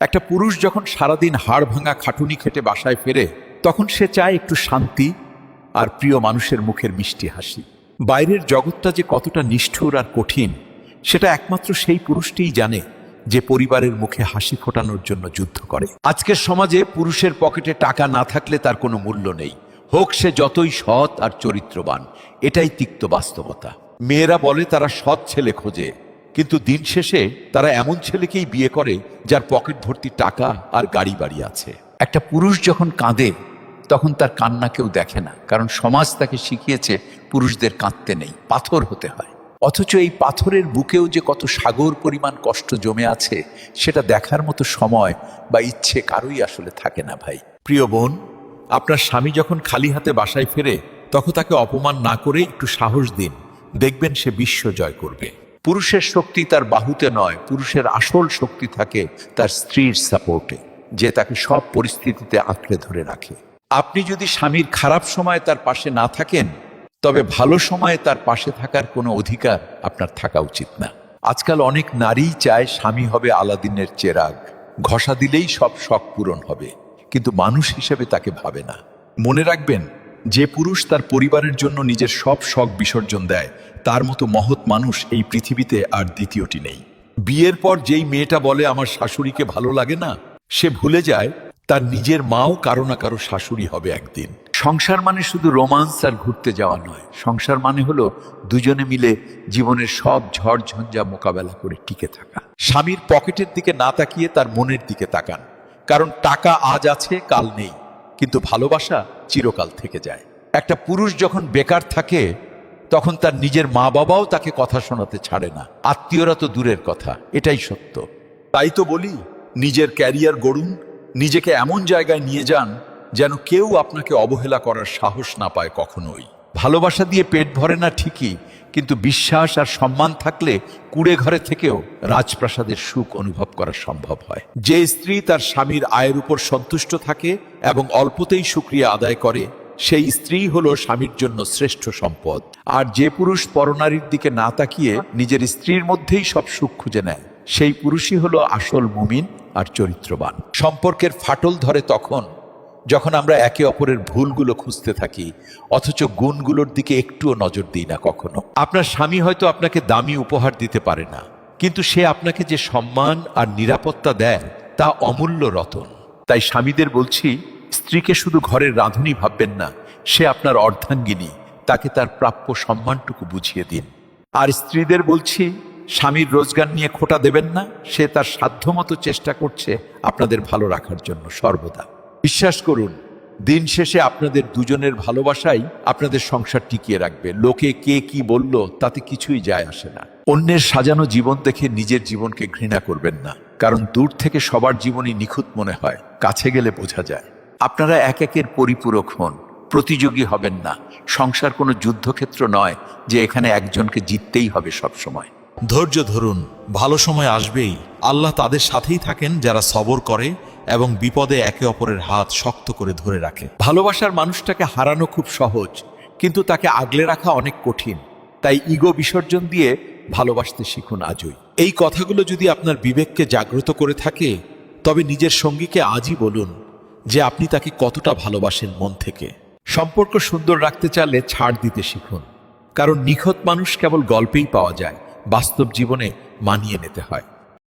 একটা পুরুষ যখন সারাদিন হাড় ভাঙা খাটুনি খেটে বাসায় ফেরে, তখন সে চায় একটু শান্তি আর প্রিয় মানুষের মুখের মিষ্টি হাসি। বাইরের জগৎটা যে কতটা নিষ্ঠুর আর কঠিন, সেটা একমাত্র সেই পুরুষটিই জানে যে পরিবারের মুখে হাসি ফোটানোর জন্য যুদ্ধ করে। আজকের সমাজে পুরুষের পকেটে টাকা না থাকলে তার কোনো মূল্য নেই। হোক সে যতই সৎ আর চরিত্রবান, এটাই তিক্ত বাস্তবতা। মেয়েরা বলে তারা সৎ ছেলে খোঁজে। কিন্তু দিন শেষে তারা এমন ছেলেকেই বিয়ে করে যার পকেট ভর্তি টাকা আর গাড়ি বাড়ি আছে। একটা পুরুষ যখন কাঁদে তখন তার কান্না কেউ দেখে না কারণ সমাজ তাকে শিখিয়েছে পুরুষদের কাঁদতে নেই পাথর হতে হয়। অথচ এই পাথরের বুকেও যে কত সাগর পরিমাণ কষ্ট জমে আছে সেটা দেখার মতো সময় বা ইচ্ছে কারোই আসলে থাকে না ভাই। প্রিয় বোন আপনার স্বামী যখন খালি হাতে বাসায় ফেরে তখন তাকে অপমান না করে একটু সাহস দিন। দেখবেন সে বিশ্ব জয় করবে। পুরুষের শক্তি তার বাহুতে নয়, পুরুষের আসল শক্তি থাকে তার স্ত্রীর সাপোর্টে, যে তাকে সব পরিস্থিতিতে আঁকড়ে ধরে রাখে। আপনি যদি স্বামীর খারাপ সময় তার পাশে না থাকেন, তবে ভালো সময়ে তার পাশে থাকার কোনো অধিকার আপনার থাকা উচিত না। আজকাল অনেক নারীই চায় স্বামী হবে আলাদিনের চেরাগ, ঘষা দিলেই সব শখ পূরণ হবে, কিন্তু মানুষ হিসেবে তাকে ভাবে না। মনে রাখবেন যে পুরুষ তার পরিবারের জন্য নিজের সব শখ বিসর্জন দেয়, তার মতো মহৎ মানুষ এই পৃথিবীতে আর দ্বিতীয়টি নেই। বিয়ের পর যেই মেয়েটা বলে, আমার শাশুড়িকে ভালো লাগে না, সে ভুলে যায়, তার নিজের মাও কারও না কারও শাশুড়ি হবে একদিন। সংসার মানে শুধু রোমান্স আর ঘুরতে যাওয়া নয়। সংসার মানে হলো দুজনে মিলে জীবনের সব ঝড় ঝঞ্ঝা মোকাবেলা করে টিকে থাকা। স্বামীর পকেটের দিকে না তাকিয়ে তার মনের দিকে তাকান। কারণ টাকা আজ আছে, কাল নেই। কিন্তু ভালোবাসা চিরকাল থেকে যায়। একটা পুরুষ যখন বেকার থাকে, তখন তার নিজের মা বাবাও তাকে কথা শোনাতে ছাড়ে না। আত্মীয়রা তো দূরের কথা, এটাই সত্য। তাই তো বলি, নিজের ক্যারিয়ার গড়ুন, নিজেকে এমন জায়গায় নিয়ে যান যেন কেউ আপনাকে অবহেলা করার সাহস না পায় কখনোই। ভালোবাসা দিয়ে পেট ভরে না ঠিকই কিন্তু বিশ্বাস আর সম্মান থাকলে কুড়ে ঘরে থেকেও রাজপ্রাসাদের সুখ অনুভব করা সম্ভব হয়। যে স্ত্রী তার স্বামীর আয়ের উপর সন্তুষ্ট থাকে এবং অল্পতেই সুক্রিয়া আদায় করে, সেই স্ত্রী হল স্বামীর জন্য শ্রেষ্ঠ সম্পদ। আর যে পুরুষ পরনারীর দিকে না তাকিয়ে নিজের স্ত্রীর মধ্যেই সব সুখ খুঁজে নেয়, সেই পুরুষই হলো আসল মুমিন আর চরিত্রবান। সম্পর্কের ফাটল ধরে তখন যখন আমরা একে অপরের ভুলগুলো খুঁজতে থাকি, অথচ গুণগুলোর দিকে একটুও নজর দিই না কখনো। আপনার স্বামী হয়তো আপনাকে দামি উপহার দিতে পারে না, কিন্তু সে আপনাকে যে সম্মান আর নিরাপত্তা দেয় তা অমূল্য রতন। তাই স্বামীদের বলছি, স্ত্রীকে শুধু ঘরের রাঁধুনি ভাববেন না, সে আপনার অর্ধাঙ্গিনী, তাকে তার প্রাপ্য সম্মানটুকু বুঝিয়ে দিন। আর স্ত্রীদের বলছি, স্বামীর রোজগার নিয়ে খোটা দেবেন না, সে তার সাধ্যমতো চেষ্টা করছে আপনাদের ভালো রাখার জন্য সর্বদা। বিশ্বাস করুন, দিন শেষে আপনাদের দুজনের ভালোবাসাই আপনাদের সংসার টিকিয়ে রাখবে। লোকে কে কি বলল তাতে কিছুই যায় আসে না। অন্যের সাজানো জীবন দেখে নিজের জীবনকে ঘৃণা করবেন না, কারণ দূর থেকে সবার জীবনই নিখুঁত মনে হয়, কাছে গেলে বোঝা যায়। আপনারা এক একের পরিপূরক হন, প্রতিযোগী হবেন না। সংসার কোনো যুদ্ধক্ষেত্র নয় যে এখানে একজনকে জিততেই হবে সব সময়। ধৈর্য ধরুন, ভালো সময় আসবেই। আল্লাহ তাদের সাথেই থাকেন যারা সবর করে এবং বিপদে একে অপরের হাত শক্ত করে ধরে রাখে। ভালোবাসার মানুষটাকে হারানো খুব সহজ, কিন্তু তাকে আগলে রাখা অনেক কঠিন। তাই ইগো বিসর্জন দিয়ে ভালোবাসতে শিখুন আজই। এই কথাগুলো যদি আপনার বিবেককে জাগ্রত করে থাকে, তবে নিজের সঙ্গীকে আজই বলুন যে আপনি তাকে কতটা ভালোবাসেন মন থেকে। সম্পর্ক সুন্দর রাখতে চাইলে ছাড় দিতে শিখুন, কারণ নিখত মানুষ কেবল গল্পেই পাওয়া যায়, বাস্তব জীবনে মানিয়ে নিতে হয়।